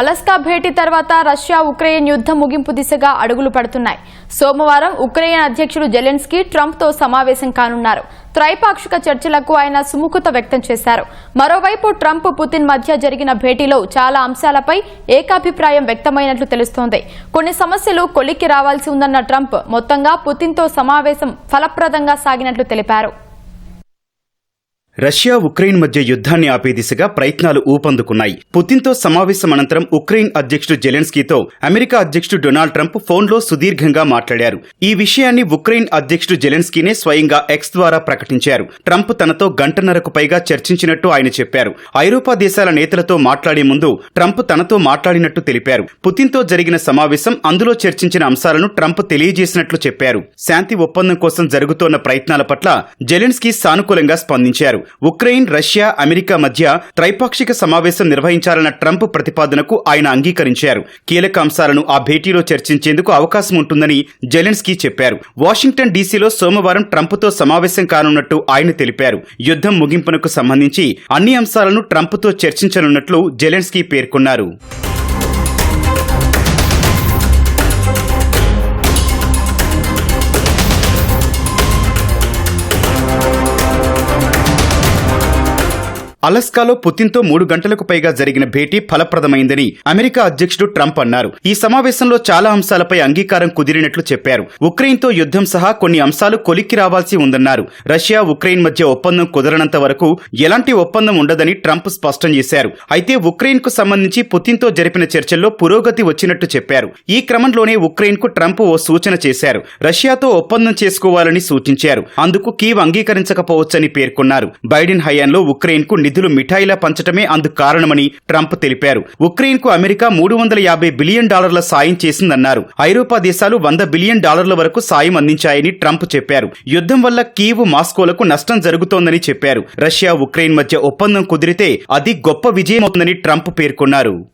Alaska భేటీ తర్వాత Russia Ukraine యుద్ధం ముగింపు దిశగా అడుగులు పడుతున్నాయి. సోమవారం ఉక్రెయిన్ అధ్యక్షుడు జెలెన్స్కీ ట్రంప్తో సమావేశం కానున్నారు. త్రైపాక్షిక చర్చలకు ఆయన సుముఖత వ్యక్తం చేశారు. మరోవైపు ట్రంప్ పుతిన్ మధ్య జరిగిన భేటీలో చాలా అంశాలపై ఏకాభిప్రాయం వ్యక్తమైనట్లు తెలుస్తోంది. కొన్ని సమస్యలు కొలిక్కి రావాల్సి ఉందన్న ట్రంప్ మొత్తంగా పుతిన్తో సమావేశం ఫలప్రదంగా సాగినట్లు తెలిపారు. రష్యా ఉక్రెయిన్ మధ్య యుద్ధాన్ని ఆపే దిశగా ప్రయత్నాలు ఊపందుకున్నాయి. పుతిన్తో సమావేశం అనంతరం ఉక్రెయిన్ అధ్యక్షుడు జెలెన్స్కీతో అమెరికా అధ్యక్షుడు డొనాల్డ్ ట్రంప్ ఫోన్లో సుదీర్ఘంగా మాట్లాడారు. ఈ విషయాన్ని ఉక్రెయిన్ అధ్యక్షుడు జెలెన్స్కీనే స్వయంగా ఎక్స్ ద్వారా ప్రకటించారు. ట్రంప్ తనతో గంటన్నరకు పైగా చర్చించినట్టు ఆయన చెప్పారు. ఐరోపా దేశాల నేతలతో మాట్లాడే ముందు ట్రంప్ తనతో మాట్లాడినట్టు తెలిపారు. పుతిన్తో జరిగిన సమావేశం అందులో చర్చించిన అంశాలను ట్రంప్ తెలియజేసినట్లు చెప్పారు. శాంతి ఒప్పందం కోసం జరుగుతోన్న ప్రయత్నాల పట్ల జెలెన్స్కీ సానుకూలంగా స్పందించారు. ఉక్రెయిన్ రష్యా అమెరికా మధ్య త్రైపాక్షిక సమావేశం నిర్వహించాలన్న ట్రంప్ ప్రతిపాదనకు ఆయన అంగీకరించారు. కీలక అంశాలను ఆ భేటీలో చర్చించేందుకు అవకాశం ఉంటుందని జెలెన్స్కీ చెప్పారు. వాషింగ్టన్ డీసీలో సోమవారం ట్రంప్తో సమావేశం కానున్నట్టు ఆయన తెలిపారు. యుద్ధం ముగింపునకు సంబంధించి అన్ని అంశాలను ట్రంప్తో చర్చించనున్నట్లు జెలెన్స్కీ పేర్కొన్నారు. అలస్కాలో పుతిన్తో మూడు గంటలకు పైగా జరిగిన భేటీ ఫలప్రదమైందని అమెరికా అధ్యక్షుడు ట్రంప్ అన్నారు. ఈ సమావేశంలో చాలా అంశాలపై అంగీకారం కుదిరినట్లు చెప్పారు. ఉక్రెయిన్తో యుద్ధం సహా కొన్ని అంశాలు కొలిక్కి రావాల్సి ఉందన్నారు. రష్యా ఉక్రెయిన్ మధ్య ఒప్పందం కుదరనంత వరకు ఎలాంటి ఒప్పందం ఉండదని ట్రంప్ స్పష్టం చేశారు. అయితే ఉక్రెయిన్కు సంబంధించి పుతిన్తో జరిపిన చర్చల్లో పురోగతి వచ్చినట్టు చెప్పారు. ఈ క్రమంలోనే ఉక్రెయిన్కు ట్రంప్ ఓ సూచన చేశారు. రష్యాతో ఒప్పందం చేసుకోవాలని సూచించారు. అందుకు కీవ్ అంగీకరించకపోవచ్చని పేర్కొన్నారు. బైడెన్ హయాంలో ఉక్రెయిన్కు నిధులు మిఠాయిలా పంచటమే అందుకు కారణమని ట్రంప్ తెలిపారు. ఉక్రెయిన్కు అమెరికా మూడు వందల యాభై బిలియన్ డాలర్ల సాయం చేసిందన్నారు. ఐరోపా దేశాలు వంద బిలియన్ డాలర్ల వరకు సాయం అందించాయని ట్రంప్ చెప్పారు. యుద్ధం వల్ల కీవ్ మాస్కోలకు నష్టం జరుగుతోందని చెప్పారు. రష్యా ఉక్రెయిన్ మధ్య ఒప్పందం కుదిరితే అది గొప్ప విజయమవుతుందని ట్రంప్ పేర్కొన్నారు.